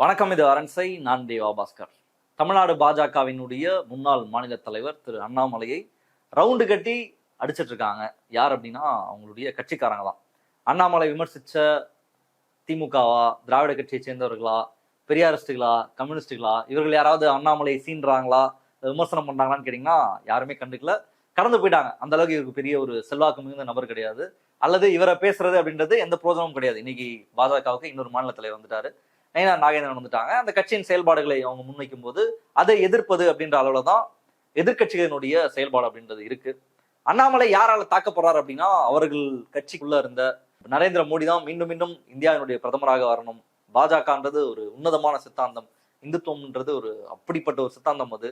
வணக்கம் இது அரண்சை. நான் தேவா பாஸ்கர். தமிழ்நாடு பாஜகவினுடைய முன்னாள் மாநில தலைவர் திரு அண்ணாமலையை ரவுண்டு கட்டி அடிச்சிட்டு இருக்காங்க யார் அப்படின்னா அவங்களுடைய கட்சிக்காரங்க தான். அண்ணாமலை விமர்சிச்ச திமுகவா திராவிட கட்சியை சேர்ந்தவர்களா பெரியாரிஸ்டுகளா கம்யூனிஸ்டுகளா இவர்கள் யாராவது அண்ணாமலையை சீன்றாங்களா விமர்சனம் பண்றாங்களான்னு கேட்டிங்கன்னா யாருமே கண்டுக்கல. கடந்து போயிட்டாங்க. அந்த அளவுக்கு இவருக்கு பெரிய ஒரு செல்வாக்கு மிகுந்த நபர் கிடையாது. அல்லது இவரை பேசுறது அப்படின்றது எந்த பிரோஜனமும் கிடையாது. இன்னைக்கு பாஜகவுக்கு இன்னொரு மாநில தலைவர் வந்துட்டாரு. நயினார் நாகேந்திரன் வந்துட்டாங்க. அந்த கட்சியின் செயல்பாடுகளை அவங்க முன்வைக்கும் போது அதை எதிர்ப்பது அப்படின்ற அளவுல தான் எதிர்கட்சிகளினுடைய செயல்பாடு அப்படின்றது இருக்கு. அண்ணாமலை யாரால தாக்கப்படுறாரு அப்படின்னா அவர்கள் கட்சிக்குள்ள இருந்த நரேந்திர மோடி தான் மீண்டும் மீண்டும் இந்தியாவினுடைய பிரதமராக வரணும். பாஜகன்றது ஒரு உன்னதமான சித்தாந்தம். இந்துத்துவம்ன்றது ஒரு அப்படிப்பட்ட ஒரு சித்தாந்தம் அது.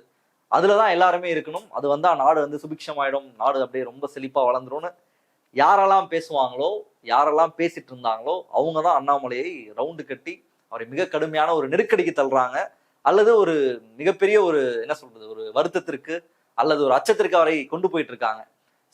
அதுலதான் எல்லாருமே இருக்கணும். அது வந்தா நாடு வந்து சுபிக்ஷமாயிடும். நாடு அப்படியே ரொம்ப செழிப்பா வளர்ந்துரும்னு யாரெல்லாம் பேசுவாங்களோ யாரெல்லாம் பேசிட்டு இருந்தாங்களோ அவங்க தான் அண்ணாமலையை ரவுண்டு கட்டி அவரை மிக கடுமையான ஒரு நெருக்கடிக்கு தள்ளுறாங்க. அல்லது ஒரு மிகப்பெரிய ஒரு என்ன சொல்றது ஒரு வருத்தத்திற்கு அல்லது ஒரு அச்சத்திற்கு அவரை கொண்டு போயிட்டு இருக்காங்க.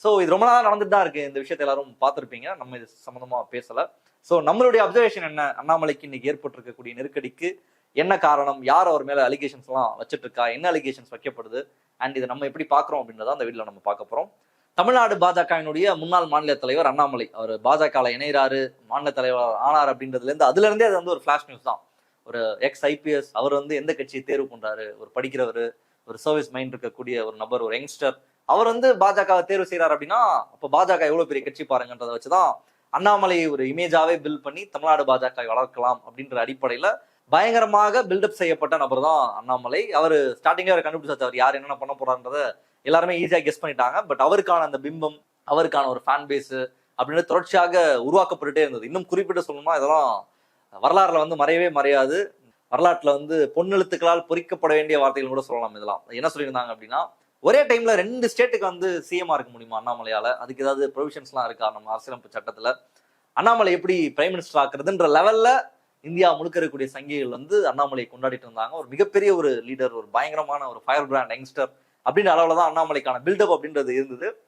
ஸோ இது ரொம்ப நாள் நடந்துட்டு தான் இருக்கு. இந்த விஷயத்தை எல்லாரும் பார்த்துருப்பீங்க. நம்ம இது சம்மந்தமாக பேசலை. ஸோ நம்மளுடைய அப்சர்வேஷன் என்ன? அண்ணாமலைக்கு இன்னைக்கு ஏற்பட்டிருக்கக்கூடிய நெருக்கடிக்கு என்ன காரணம்? யார் அவர் மேலே அலிகேஷன்ஸ்லாம் வச்சுட்டு இருக்கா? என்ன அலிகேஷன்ஸ் வைக்கப்படுது? அண்ட் இதை நம்ம எப்படி பார்க்குறோம் அப்படின்றத அந்த வீட்டில் நம்ம பார்க்க போகிறோம் தமிழ்நாடு பாஜகவினுடைய முன்னாள் மாநில தலைவர் அண்ணாமலை. அவர் பாஜகவில் இணைகிறாரு மாநில தலைவர் ஆனார் அப்படின்றதுலேருந்து அதுலேருந்தே அது வந்து ஒரு ஃபிளாஷ் நியூஸ் தான். ஒரு எக்ஸ் ஐபிஎஸ் அவர் வந்து எந்த கட்சியை தேர்வு பண்ணுறாரு ஒரு படிக்கிறவர் ஒரு சர்வீஸ் மைண்ட் இருக்கக்கூடிய ஒரு நபர் ஒரு யங்ஸ்டர் அவர் வந்து பாஜகவை தேர்வு செய்கிறார் அப்படின்னா அப்போ பாஜக எவ்வளவு பெரிய கட்சி பாருங்கன்றதை வச்சுதான் அண்ணாமலை ஒரு இமேஜாவே பில்ட் பண்ணி தமிழ்நாடு பாஜக வளர்க்கலாம் அப்படின்ற அடிப்படையில பயங்கரமாக பில்டப் செய்யப்பட்ட நபர் தான் அண்ணாமலை. அவர் ஸ்டார்டிங்கே அவர் கண்டுபிடிச்சாச்சு அவர் யார் என்னென்ன பண்ண போறான்றத எல்லாருமே ஈஸியாக கெஸ் பண்ணிட்டாங்க. பட் அவருக்கான அந்த பிம்பம் அவருக்கான ஒரு ஃபேன் பேஸ் அப்படின்னு தொடர்ச்சியாக உருவாக்கப்பட்டுட்டே இருந்தது. இன்னும் குறிப்பிட்டு சொல்லணும்னா இதெல்லாம் வரலாறுல வந்து மறையவே மறையாது. வரலாற்றுல வந்து பொன்னெழுத்துக்களால் பொறிக்கப்பட வேண்டிய வார்த்தைகள் கூட சொல்லலாம் இதெல்லாம். என்ன சொல்லியிருந்தாங்க அப்படின்னா ஒரே டைம்ல ரெண்டு ஸ்டேட்டுக்கு வந்து சிஎம்மா இருக்க முடியுமா அண்ணாமலையால? அதுக்கு ஏதாவது ப்ரொவிஷன்ஸ்லாம் இருக்கா நம்ம அரசியலமைப்பு சட்டத்துல? அண்ணாமலை எப்படி பிரைம் மினிஸ்டர் ஆக்குறதுன்ற லெவல்ல இந்தியா முழுக்க இருக்கக்கூடிய சங்கிகள் வந்து அண்ணாமலையை கொண்டாடிட்டு இருந்தாங்க. ஒரு மிகப்பெரிய ஒரு லீடர் ஒரு பயங்கரமான ஒரு ஃபயர் பிராண்ட் யங்ஸ்டர் அப்படின்ற அளவில் தான் அண்ணாமலைக்கான பில்டப் அப்படின்றது இருந்தது.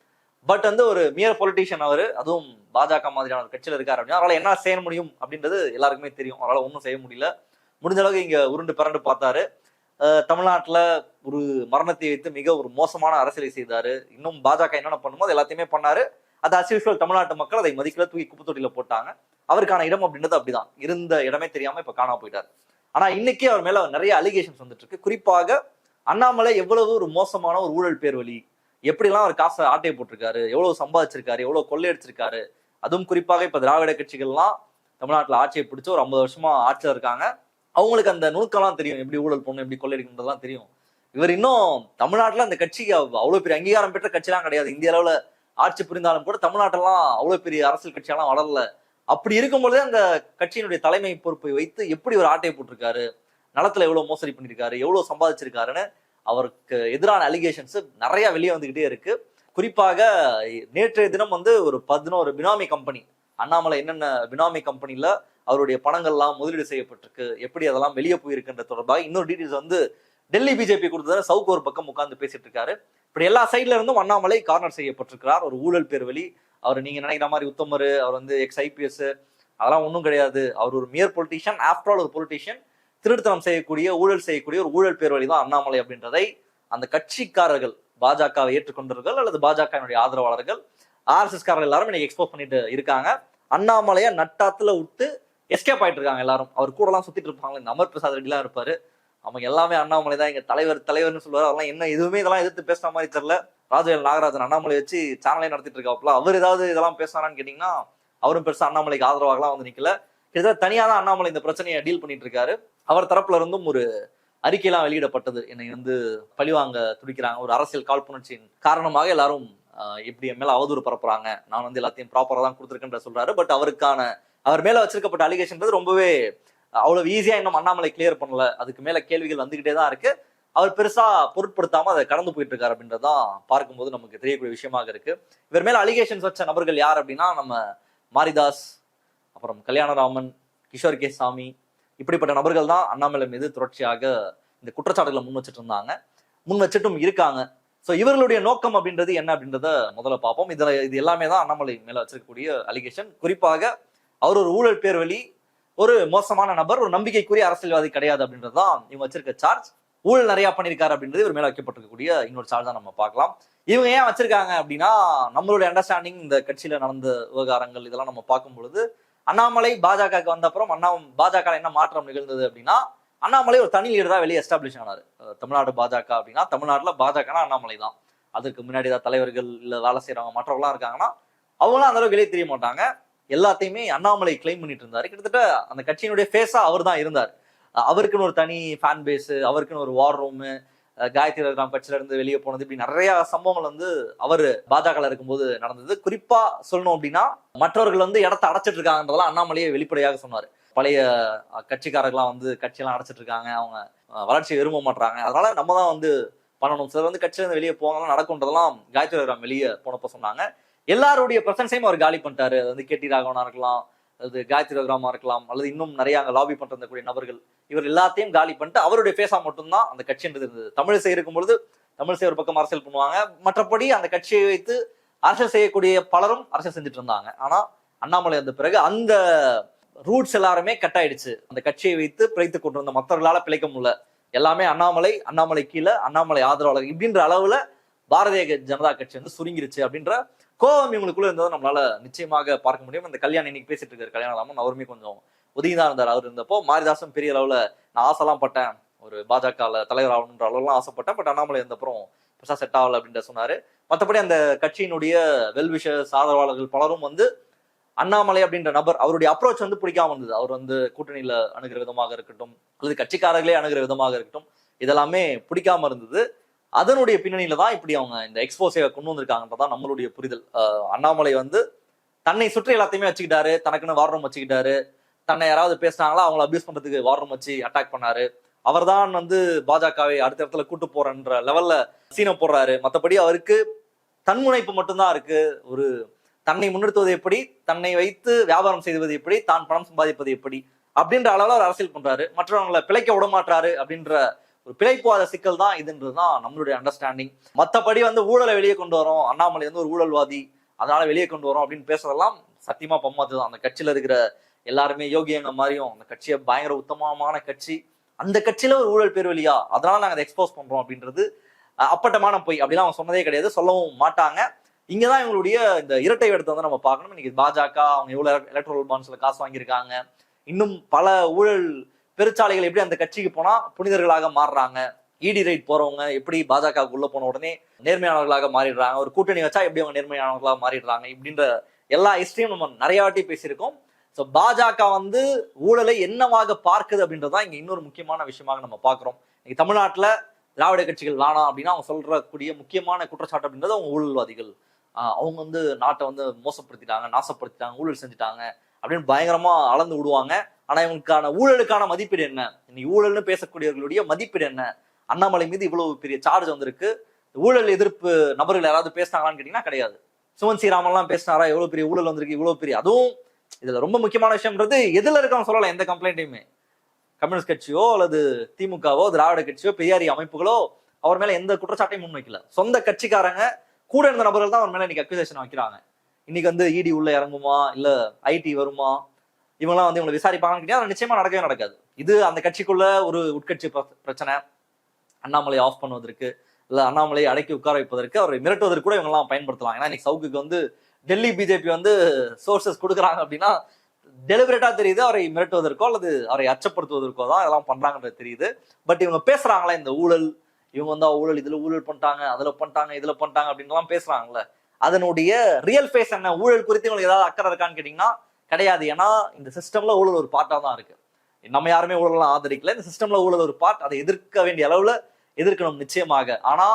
பட் வந்து ஒரு மியர் பொலிட்டீஷியன் அவர் அதுவும் பாஜக மாதிரியான ஒரு கட்சியில் இருக்காரு அப்படின்னா அவரால் என்ன செய்ய முடியும் அப்படின்றது எல்லாருக்குமே தெரியும். அவரால் ஒன்றும் செய்ய முடியல. முடிஞ்ச அளவுக்கு இங்க உருண்டு பிறண்டு பார்த்தாரு. அஹ் தமிழ்நாட்டுல ஒரு மரணத்தை வைத்து மிக ஒரு மோசமான அரசியலை செய்தாரு. இன்னும் பாஜக என்னென்ன பண்ணுமோ அது எல்லாத்தையுமே பண்ணாரு. அது அஸ்யூஷுவல் தமிழ்நாட்டு மக்கள் அதை மதிக்கல தூக்கி குப்பை போட்டாங்க. அவருக்கான இடம் அப்படின்றது அப்படிதான். இருந்த இடமே தெரியாம இப்ப காணாம போயிட்டாரு. ஆனா இன்னைக்கே அவர் மேல நிறைய அலிகேஷன்ஸ் வந்துட்டு இருக்கு. குறிப்பாக அண்ணாமலை எவ்வளவு ஒரு மோசமான ஒரு ஊழல் பேர் வழி? எப்படிலாம் அவர் காசை ஆட்டையை போட்டிருக்காரு? எவ்வளவு சம்பாதிச்சிருக்காரு? எவ்வளவு கொள்ளையடிச்சிருக்காரு? அதுவும் குறிப்பாக இப்ப திராவிட கட்சிகள்லாம் தமிழ்நாட்டில் ஆட்சியை பிடிச்சி ஒரு ஐம்பது வருஷமா ஆட்சியில் இருக்காங்க. அவங்களுக்கு அந்த நுணுக்கம்லாம் தெரியும். எப்படி ஊழல் பண்ணணும் எப்படி கொள்ளையடிக்கணுன்றதுலாம் தெரியும். இவர் இன்னும் தமிழ்நாட்டில் அந்த கட்சிக்கு அவ்வளோ பெரிய அங்கீகாரம் பெற்ற கட்சிலாம் கிடையாது. இந்திய அளவில் ஆட்சி புரிந்தாலும் கூட தமிழ்நாட்டெல்லாம் அவ்வளோ பெரிய அரசியல் கட்சியெல்லாம் வளரல. அப்படி இருக்கும்பொழுதே அந்த கட்சியினுடைய தலைமை பொறுப்பை வைத்து எப்படி ஒரு ஆட்டையை போட்டிருக்காரு? நலத்துல எவ்வளவு மோசடி பண்ணிருக்காரு எவ்வளவு சம்பாதிச்சிருக்காருன்னு அவருக்கு எதிரான அலிகேஷன்ஸ் நிறைய வெளியே வந்துகிட்டே இருக்கு. குறிப்பாக நேற்றைய தினம் வந்து ஒரு பதினோரு பினாமி கம்பெனி அண்ணாமலை என்னென்ன பினாமி கம்பெனியில அவருடைய பணங்கள்லாம் முதலீடு செய்யப்பட்டிருக்கு எப்படி அதெல்லாம் வெளியே போயிருக்குன்ற தொடர்பாக இன்னொரு டீடைல்ஸ் வந்து டெல்லி பிஜேபி கொடுத்ததால சவுக்கு ஒரு பக்கம் உட்கார்ந்து பேசிட்டு இருக்காரு. இப்படி எல்லா சைட்ல இருந்தும் அண்ணாமலை கார்னர் செய்யப்பட்டிருக்கிறார். ஒரு ஊழல் பேர் வழி அவர் நீங்க நினைக்கிற மாதிரி உத்தமர் அவர் வந்து எக்ஸ் ஐபிஎஸ் அதெல்லாம் ஒன்றும் கிடையாது. அவர் ஒரு மியர் பொலிட்டீஷியன் ஆஃப்டர் ஆல் ஒரு பொலிட்டீஷியன் திருடுத்தனம் செய்யக்கூடிய ஊழல் செய்யக்கூடிய ஒரு ஊழல் பேர் வழி தான் அண்ணாமலை அப்படின்றதை அந்த கட்சிக்காரர்கள் பாஜகவை ஏற்றுக்கொண்டவர்கள் அல்லது பாஜகவினுடைய ஆதரவாளர்கள் ஆர்எஸ்எஸ் காரர்கள் எல்லாரும் இன்னைக்கு எக்ஸ்போஸ் பண்ணிட்டு இருக்காங்க. அண்ணாமலையை நட்டாத்துல விட்டு எஸ்கேப் ஆயிட்டு இருக்காங்க எல்லாரும். அவர் கூட எல்லாம் சுத்திட்டு இருப்பாங்களே இந்த அமர் பிரசாத் ரெட்டிலாம் இருப்பாரு. அவங்க எல்லாமே அண்ணாமலை தான். எங்க தலைவர் தலைவர்னு சொல்லுவார். அதெல்லாம் என்ன எதுவுமே இதெல்லாம் எதிர்த்து பேசுற மாதிரி தெரியல. ராஜவேல் நாகராஜன் அண்ணாமலை வச்சு சேனலே நடத்திட்டு இருக்காப்புல. அவர் ஏதாவது இதெல்லாம் பேசுறாரான்னு கேட்டீங்கன்னா அவரும் பெருசா அண்ணாமலைக்கு ஆதரவாகலாம் வந்து நிக்கல. கிட்டத்தட்ட தனியாக தான் அண்ணாமலை இந்த பிரச்சனையை டீல் பண்ணிட்டு இருக்காரு அவர் தரப்புல இருந்தும் ஒரு அறிக்கையெல்லாம் வெளியிடப்பட்டது. என்னை வந்து பழிவாங்க துடிக்கிறாங்க. ஒரு அரசியல் காழ்ப்புணர்ச்சியின் காரணமாக எல்லாரும் இப்படி என் மேல அவதூறு பரப்புறாங்க. நான் வந்து எல்லாத்தையும் ப்ராப்பரா தான் கொடுத்துருக்கேன்ற சொல்றாரு. பட் அவருக்கான அவர் மேல வச்சிருக்கப்பட்ட அலிகேஷன்றது ரொம்பவே அவ்வளவு ஈஸியா இன்னும் அண்ணாமலை கிளியர் பண்ணல. அதுக்கு மேல கேள்விகள் வந்துகிட்டே தான் இருக்கு. அவர் பெருசா பொருட்படுத்தாம அதை கடந்து போயிட்டு இருக்காரு அப்படின்றதான் பார்க்கும்போது நமக்கு தெரியக்கூடிய விஷயமாக இருக்கு. இவர் மேல அலிகேஷன்ஸ் வச்ச நபர்கள் யார் அப்படின்னா நம்ம மாரிதாஸ் அப்புறம் கல்யாணராமன் கிஷோர் கே சாமி இப்படிப்பட்ட நபர்கள் தான் அண்ணாமலை மீது தொடர்ச்சியாக இந்த குற்றச்சாட்டுகளை முன் வச்சுட்டு இருந்தாங்க. முன் வச்சுட்டும் இருக்காங்க. ஸோ இவர்களுடைய நோக்கம் அப்படின்றது என்ன அப்படின்றத முதல்ல பார்ப்போம். இதில் இது எல்லாமே தான் அண்ணாமலை மேலே வச்சிருக்கக்கூடிய அலிகேஷன் குறிப்பாக அவர் ஒரு ஊழல் பேர் வழி ஒரு மோசமான நபர் ஒரு நம்பிக்கைக்குரிய அரசியல்வாதி கிடையாது அப்படின்றது தான் இவங்க வச்சிருக்க சார்ஜ் ஊழல் நிறைய பண்ணியிருக்காரு அப்படின்றது இவர் மேலே வைக்கப்பட்டிருக்கக்கூடிய இன்னொரு சார்ஜ் தான் நம்ம பார்க்கலாம். இவங்க ஏன் வச்சிருக்காங்க அப்படின்னா நம்மளுடைய அண்டர்ஸ்டாண்டிங் இந்த கட்சியில் நடந்த விவகாரங்கள் இதெல்லாம் நம்ம பார்க்கும் பொழுது அண்ணாமலை பாஜகவுக்கு வந்த அப்புறம் அண்ணா பாஜக என்ன மாற்றம் நிகழ்ந்தது அப்படின்னா அண்ணாமலை ஒரு தனி லீடரா வெளியே எஸ்டாப்ளிஷ் ஆனாரு. தமிழ்நாடு பாஜக அப்படின்னா தமிழ்நாட்டில் பாஜகனா அண்ணாமலை தான். அதுக்கு முன்னாடி தான் தலைவர்கள் இல்லை வேலை செய்கிறவங்க மற்றவங்களாம் இருக்காங்கன்னா அவங்களாம் அந்த அளவுக்கு வெளியே தெரிய மாட்டாங்க. எல்லாத்தையுமே அண்ணாமலை கிளைம் பண்ணிட்டு இருந்தாரு. கிட்டத்தட்ட அந்த கட்சியினுடைய ஃபேஸா அவர் தான் இருந்தார் அவருக்குன்னு ஒரு தனி ஃபேன் பேஸ் அவருக்குன்னு ஒரு வார் ரூமு காயத்ரி ரகுராம் கட்சியில இருந்து வெளியே போனது. இப்படி நிறைய சம்பவங்கள் வந்து அவர் பாஜக இருக்கும்போது நடந்தது. குறிப்பா சொல்லணும் அப்படின்னா மற்றவர்கள் வந்து இடத்த அடைச்சிட்டு இருக்காங்கன்றதெல்லாம் அண்ணாமலையே வெளிப்படையாக சொன்னார். பழைய அஹ், கட்சிக்காரர்கள்லாம் வந்து கட்சியெல்லாம் அடைச்சிட்டு இருக்காங்க. அவங்க வளர்ச்சி விரும்ப மாட்டாங்க அதனால நம்ம தான் வந்து பண்ணணும். சிலர் வந்து கட்சியில இருந்து வெளியே போவாங்க நடக்கும்ன்றதெல்லாம் காயத்ரி ரகுராம் வெளியே போனப்ப சொன்னாங்க. எல்லாருடைய பிரசன்ஸையும் அவர் காலி பண்ணிட்டாரு. அது வந்து கேட்டி ராகவனா இருக்கலாம் அது காயத்ரி ரகுராமா இருக்கலாம் அல்லது இன்னும் நிறைய அங்கே லாபி பண்ற கூடிய நபர்கள் இவர் எல்லாத்தையும் காலி பண்ணிட்டு அவருடைய பேசா மட்டும்தான் அந்த கட்சின்றது இருந்தது. தமிழிசை இருக்கும்பொழுது தமிழிசை ஒரு பக்கம் அரசியல் பண்ணுவாங்க. மற்றபடி அந்த கட்சியை வைத்து அரசியல் செய்யக்கூடிய பலரும் அரசியல் செஞ்சுட்டு இருந்தாங்க. ஆனால் அண்ணாமலை வந்த பிறகு அந்த ரூட்ஸ் எல்லாருமே கட் ஆயிடுச்சு. அந்த கட்சியை வைத்து பிழைத்து கொண்டிருந்த மற்றவர்களால் பிழைக்க முடியல. எல்லாமே அண்ணாமலை அண்ணாமலை கீழே அண்ணாமலை ஆதரவாளர் இப்படின்ற அளவுல பாரதிய ஜனதா கட்சி வந்து சுருங்கிருச்சு அப்படின்ற கோவம் இவங்களுக்குள்ள இருந்ததை நம்மளால நிச்சயமாக பார்க்க முடியும். இந்த கல்யாணம் இன்னைக்கு பேசிட்டு இருக்காரு. கல்யாணம் அவருமே கொஞ்சம் உதவிதான் இருந்தார். அவர் இருந்தப்போ மாரிதாசன் பெரிய அளவுல நான் ஆசைலாம் பட்டேன். ஒரு பாஜக தலைவர் ஆகணுன்ற அளவுலாம் ஆசைப்பட்டேன். பட் அண்ணாமலை இருந்தப்புறம் பெருசாக செட் ஆகல அப்படின்ற சொன்னாரு. மற்றபடி அந்த கட்சியினுடைய வெல்விஷர்ஸ் ஆதரவாளர்கள் பலரும் வந்து அண்ணாமலை அப்படின்ற நபர் அவருடைய அப்ரோச் வந்து பிடிக்காம இருந்தது. அவர் வந்து கூட்டணியில அணுகிற விதமாக இருக்கட்டும் அல்லது கட்சிக்காரர்களே அணுகிற விதமாக இருக்கட்டும் இதெல்லாமே பிடிக்காம இருந்தது. அதனுடைய பின்னணியில தான் இப்படி அவங்க இந்த எக்ஸ்போஸை கொண்டு வந்திருக்காங்கன்றதான் நம்மளுடைய புரிதல். அண்ணாமலை வந்து தன்னை சுற்றி எல்லாத்தையுமே வச்சுக்கிட்டாரு. தனக்குன்னு வாரம் வச்சுக்கிட்டாரு. தன்னை யாராவது பேசினாங்களா அவங்கள அபியூஸ் பண்றதுக்கு வாரம் வச்சு அட்டாக் பண்ணாரு. அவர்தான் வந்து பாஜகவை அடுத்த இடத்துல கூட்டு போறன்ற லெவல்ல சீனம் போடுறாரு. மற்றபடி அவருக்கு தன்முனைப்பு மட்டும்தான் இருக்கு. ஒரு தன்னை முன்னிறுத்துவது எப்படி தன்னை வைத்து வியாபாரம் செய்வது எப்படி தான் பணம் சம்பாதிப்பது எப்படி அப்படின்ற அளவில் அவர் அரசியல் பண்றாரு. மற்றவங்களை பிழைக்க விடமாட்டாரு அப்படின்ற ஒரு பிழைப்புவாத சிக்கல் தான் இதுன்றதுதான் நம்மளுடைய அண்டர்ஸ்டாண்டிங் மற்றபடி வந்து ஊழலை வெளியே கொண்டு வரோம். அண்ணாமலை வந்து ஒரு ஊழல்வாதி. அதனால வெளியே கொண்டு வரோம் அப்படின்னு பேசுறதெல்லாம் சத்தியமா பம்மாத்து தான் அந்த கட்சியில இருக்கிற எல்லாருமே யோகியங்க மாதிரியும் அந்த கட்சியை பயங்கர உத்தமமான கட்சி. அந்த கட்சியில ஒரு ஊழல் பேர் வழியா அதனால நாங்கள் அதை எக்ஸ்போஸ் பண்றோம் அப்படின்றது அப்பட்டமான பொய். அப்படிலாம் அவங்க சொன்னதே கிடையாது. சொல்லவும் மாட்டாங்க. இங்கதான் இவங்களுடைய இந்த இரட்டை எடுத்து வந்து நம்ம பார்க்கணும். இன்னைக்கு பாஜக அவங்க எவ்வளவு எலக்ட்ரல் பாண்ட்ஸ்ல காசு வாங்கியிருக்காங்க. இன்னும் பல ஊழல் பெருச்சாலைகள் எப்படி அந்த கட்சிக்கு போனா புனிதர்களாக மாறுறாங்க? இடி ரைட் போறவங்க எப்படி பாஜக உள்ள போன உடனே நேர்மையானவர்களாக மாறிடுறாங்க? ஒரு கூட்டணி வச்சா எப்படி அவங்க நேர்மையானவர்களாக மாறிடுறாங்க? இப்படின்ற எல்லா ஹிஸ்டரியும் நம்ம நிறைய வாட்டி பேசியிருக்கோம். ஸோ பாஜக வந்து ஊழலை என்னவாக பார்க்குது அப்படின்றதான் இங்க இன்னொரு முக்கியமான விஷயமாக நம்ம பார்க்குறோம். இன்னைக்கு தமிழ்நாட்டில் திராவிட கட்சிகள் வேணாம் அப்படின்னா அவங்க சொல்றக்கூடிய முக்கியமான குற்றச்சாட்டு அப்படின்றது அவங்க ஊழல்வாதிகள். அவங்க வந்து நாட்டை வந்து மோசப்படுத்திட்டாங்க நாசப்படுத்திட்டாங்க ஊழல் செஞ்சுட்டாங்க அப்படின்னு பயங்கரமா அளந்து விடுவாங்க. ஆனா இவனுக்கான ஊழலுக்கான மதிப்பீடு என்ன? இன்னைக்கு ஊழல்னு பேசக்கூடியவர்களுடைய மதிப்பீடு என்ன? அண்ணாமலை மீது இவ்வளவு பெரிய சார்ஜ் வந்திருக்கு. ஊழல் எதிர்ப்பு நபர்கள் யாராவது பேசினாங்களான்னு கேட்டீங்கன்னா கிடையாது. சுமன் ஸ்ரீராமெல்லாம் பேசினாரா? எவ்வளவு பெரிய ஊழல் வந்திருக்கு இவ்வளவு பெரிய? அதுவும் இதுல ரொம்ப முக்கியமான விஷயம்ன்றது எதுல இருக்கவங்க சொல்லலாம் எந்த கம்ப்ளைண்ட்டையுமே கம்யூனிஸ்ட் கட்சியோ அல்லது திமுகவோ திராவிட கட்சியோ பெரியாரி அமைப்புகளோ அவர் மேல எந்த குற்றச்சாட்டையும் முன்வைக்கல. சொந்த கட்சிக்காரங்க கூட இருந்த நபர்கள் தான் அவர் மேல இன்னைக்கு அக்யூசேஷன் வைக்கிறாங்க. இன்னைக்கு வந்து இடி உள்ள இறங்குமா? இல்ல ஐடி வருமா? இவங்கெல்லாம் வந்து இவங்களை விசாரிப்பாங்கன்னு கேட்டா நிச்சயமா நடக்கவே நடக்காது. இது அந்த கட்சிக்குள்ள ஒரு உட்கட்சி பிர- பிரச்சனை. அண்ணாமலை ஆஃப் பண்ணுவதற்கு இல்ல அண்ணாமலையை அடக்கி உட்கார வைப்பதற்கு அவரை மிரட்டுவதற்கு கூட இவங்கெல்லாம் பயன்படுத்தலாம். ஏன்னா இன்னைக்கு சவுக்குக்கு வந்து டெல்லி பிஜேபி வந்து சோர்சஸ் கொடுக்குறாங்க அப்படின்னா டெலிபரேட்டா தெரியுது அவரை மிரட்டுவதற்கோ அல்லது அவரை அச்சப்படுத்துவதற்கோ தான் இதெல்லாம் பண்றாங்கன்றது தெரியுது. பட் இவங்க பேசுறாங்களா இந்த ஊழல். இவங்க வந்து ஊழல் இதுல ஊழல் பண்ணிட்டாங்க அதுல பண்ணிட்டாங்க இதுல பண்ணிட்டாங்க அப்படின்லாம் பேசுறாங்கல்ல. அதனுடைய ரியல் ஃபேஸ் என்ன? ஊழல் குறித்து இவங்களுக்கு ஏதாவது அக்கறை இருக்கான்னு கேட்டீங்கன்னா கிடையாது. ஏன்னா இந்த சிஸ்டம்ல ஊழல் ஒரு பார்ட்டாக தான் இருக்கு. நம்ம யாருமே ஊழலாம் ஆதரிக்கல. இந்த சிஸ்டம்ல ஊழல் ஒரு பார்ட் அதை எதிர்க்க வேண்டிய அளவில் எதிர்க்கணும் நிச்சயமாக. ஆனா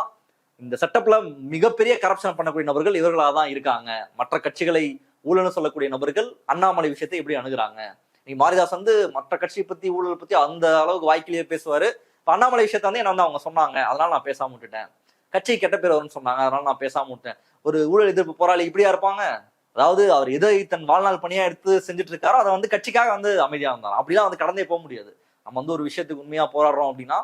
இந்த செட்டப்ல மிகப்பெரிய கரப்ஷன் பண்ணக்கூடிய நபர்கள் இவர்களாக தான் இருக்காங்க. மற்ற கட்சிகளை ஊழல்னு சொல்லக்கூடிய நபர்கள் அண்ணாமலை விஷயத்தை எப்படி அணுகிறாங்க? நீங்க மாரிதாஸ் வந்து மற்ற கட்சியை பத்தி ஊழல் பத்தி அந்த அளவுக்கு வாய்க்கிலேயே பேசுவாரு. அண்ணாமலை விஷயத்த வந்து என்ன வந்து அவங்க சொன்னாங்க. அதனால நான் பேசாம விட்டுட்டேன். கட்சி கெட்ட பேர் வரும்னு சொன்னாங்க. அதனால நான் பேசாம விட்டேன். ஒரு ஊழல் எதிர்ப்பு போராளி இப்படியா இருப்பாங்க? அதாவது அவர் எதை தன் வாழ்நாள் பணியா எடுத்து செஞ்சுட்டு இருக்காரோ அதை வந்து கட்சிக்காக வந்து அமைதியா இருந்தார் அப்படிலாம் வந்து கடந்தே போக முடியாது. நம்ம வந்து ஒரு விஷயத்துக்கு உண்மையா போராடுறோம் அப்படின்னா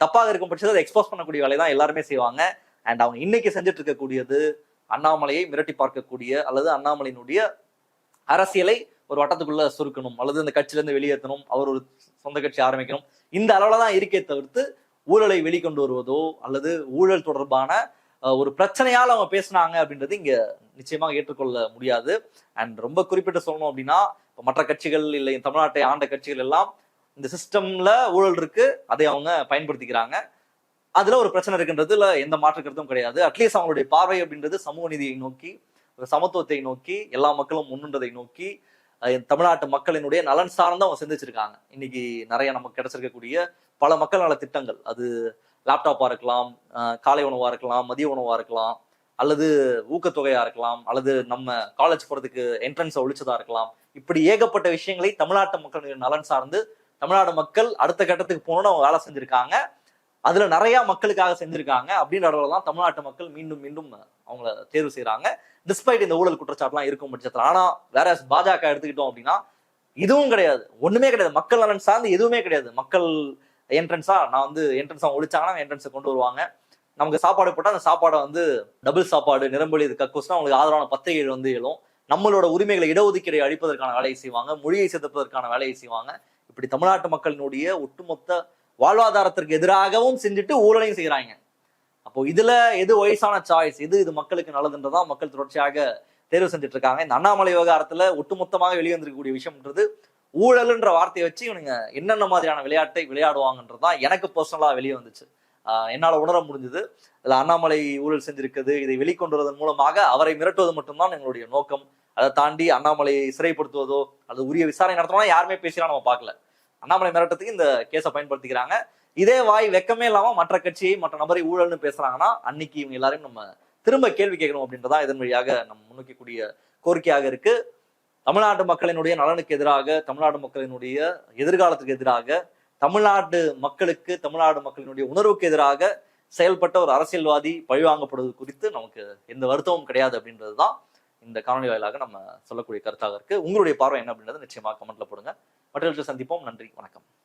தப்பாக இருக்கும் பட்சத்தில் அதை எக்ஸ்போஸ் பண்ணக்கூடிய வேலையை தான் எல்லாருமே செய்வாங்க. அண்ட் அவங்க இன்னைக்கு செஞ்சுட்டு இருக்கக்கூடியது அண்ணாமலையை மிரட்டி பார்க்கக்கூடிய அல்லது அண்ணாமலையினுடைய அரசியலை ஒரு வட்டத்துக்குள்ள சுருக்கணும். அல்லது அந்த கட்சியிலேருந்து வெளியேற்றணும். அவர் ஒரு சொந்த கட்சி ஆரம்பிக்கணும். இந்த அளவுல தான் இருக்கே தவிர்த்து ஊழலை வெளிக்கொண்டு வருவதோ அல்லது ஊழல் தொடர்பான ஒரு பிரச்சனையால் அவங்க பேசுனாங்க அப்படின்றது இங்க நிச்சயமாக ஏற்றுக்கொள்ள முடியாது. அண்ட் ரொம்ப குறிப்பிட்டு சொல்லணும் அப்படின்னா இப்போ மற்ற கட்சிகள் இல்லை தமிழ்நாட்டை ஆண்ட கட்சிகள் எல்லாம் இந்த சிஸ்டம்ல ஊழல் இருக்கு அதை அவங்க பயன்படுத்திக்கிறாங்க. அதுல ஒரு பிரச்சனை இருக்குன்றதுல எந்த மாற்று கருத்தும் கிடையாது. அட்லீஸ்ட் அவங்களுடைய பார்வை அப்படின்றது சமூக நீதியை நோக்கி ஒரு சமத்துவத்தை நோக்கி எல்லா மக்களும் முன்னுன்றதை நோக்கி தமிழ்நாட்டு மக்களினுடைய நலன் சார்ந்து அவங்க சிந்திச்சிருக்காங்க. இன்னைக்கு நிறைய நமக்கு கிடைச்சிருக்கக்கூடிய பல மக்கள் நல திட்டங்கள் அது லேப்டாப்பாக இருக்கலாம் காலை உணவாக இருக்கலாம் மதிய உணவாக இருக்கலாம் அல்லது ஊக்கத்தொகையாக இருக்கலாம் அல்லது நம்ம காலேஜ் போகிறதுக்கு என்ட்ரன்ஸை ஒழிச்சதாக இருக்கலாம். இப்படி ஏகப்பட்ட விஷயங்களை தமிழ்நாட்டு மக்களுடைய நலன் சார்ந்து தமிழ்நாடு மக்கள் அடுத்த கட்டத்துக்கு போகணும்னு அவங்க வேலை செஞ்சுருக்காங்க. அதில் நிறையா மக்களுக்காக செஞ்சுருக்காங்க. அப்படின்ற அளவுல தான் தமிழ்நாட்டு மக்கள் மீண்டும் மீண்டும் அவங்கள தேர்வு செய்கிறாங்க டிஸ்பைட் இந்த ஊழல் குற்றச்சாட்டுலாம் இருக்கும் பட்சத்தில். ஆனால் வேற பாஜக எடுத்துக்கிட்டோம் அப்படின்னா இதுவும் கிடையாது. ஒண்ணுமே கிடையாது. மக்கள் நலன் சார்ந்து எதுவுமே கிடையாது. மக்கள் என்ட்ரன்ஸா நான் வந்து என்ட்ரன்ஸ் அவங்க ஒழிச்சாங்கன்னா என்ட்ரன்ஸை கொண்டு வருவாங்க. நமக்கு சாப்பாடு போட்டால் அந்த சாப்பாடை வந்து டபுள் சாப்பாடு நிரம்பொழி இது கக்கூஸ்னா அவங்களுக்கு ஆதரவான பத்திரிகைகள் வந்து எழும். நம்மளோட உரிமைகளை இடஒதுக்கீடு அளிப்பதற்கான வேலையை செய்வாங்க மொழியை செதுப்பதற்கான வேலையை செய்வாங்க. இப்படி தமிழ்நாட்டு மக்களினுடைய ஒட்டுமொத்த வாழ்வாதாரத்திற்கு எதிராகவும் செஞ்சுட்டு ஊழலையும் செய்யறாங்க அப்போ இதுல எது வயசான சாய்ஸ் எது இது மக்களுக்கு நல்லதுன்றதான் மக்கள் தொடர்ச்சியாக தேர்வு செஞ்சுட்டு இருக்காங்க. இந்த அண்ணாமலை விவகாரத்துல ஒட்டுமொத்தமாக வெளிவந்திருக்கக்கூடிய விஷயம்ன்றது ஊழல்ன்ற வார்த்தையை வச்சு இவனுங்க என்னென்ன மாதிரியான விளையாட்டை விளையாடுவாங்கன்றதுதான் எனக்கு பர்சனலாக வெளியே வந்துச்சு. என்னால் உணர முடிஞ்சது. இதில் அண்ணாமலை ஊழல் செஞ்சிருக்குது இதை வெளிக்கொண்டுவதன் மூலமாக அவரை மிரட்டுவது மட்டும்தான் எங்களுடைய நோக்கம். அதை தாண்டி அண்ணாமலையை சிறைப்படுத்துவதோ அல்லது உரிய விசாரணை நடத்தணும்னா யாருமே பேசினா நம்ம பார்க்கல. அண்ணாமலை மிரட்டத்துக்கு இந்த கேஸை பயன்படுத்திக்கிறாங்க. இதே வாய் வெக்கமே இல்லாமல் மற்ற கட்சியை மற்ற நபரை ஊழல்னு பேசுறாங்கன்னா அன்னைக்கு இவங்க எல்லாரையும் நம்ம திரும்ப கேள்வி கேட்கணும் அப்படின்றதான் இதன் வழியாக நம்ம முன்வைக்கக்கூடிய கோரிக்கையாக இருக்கு. தமிழ்நாட்டு மக்களினுடைய நலனுக்கு எதிராக தமிழ்நாடு மக்களினுடைய எதிர்காலத்துக்கு எதிராக தமிழ்நாட்டு மக்களுக்கு தமிழ்நாடு மக்களினுடைய உணர்வுக்கு எதிராக செயல்பட்ட ஒரு அரசியல்வாதி பழிவாங்கப்படுவது குறித்து நமக்கு எந்த வருத்தமும் கிடையாது அப்படின்றது தான் இந்த காணொலி வாயிலாக நம்ம சொல்லக்கூடிய கருத்தாக இருக்கு. உங்களுடைய பார்வை என்ன அப்படின்றத நிச்சயமாக கமெண்ட்ல போடுங்க. மற்றவர்கள் சந்திப்போம். நன்றி. வணக்கம்.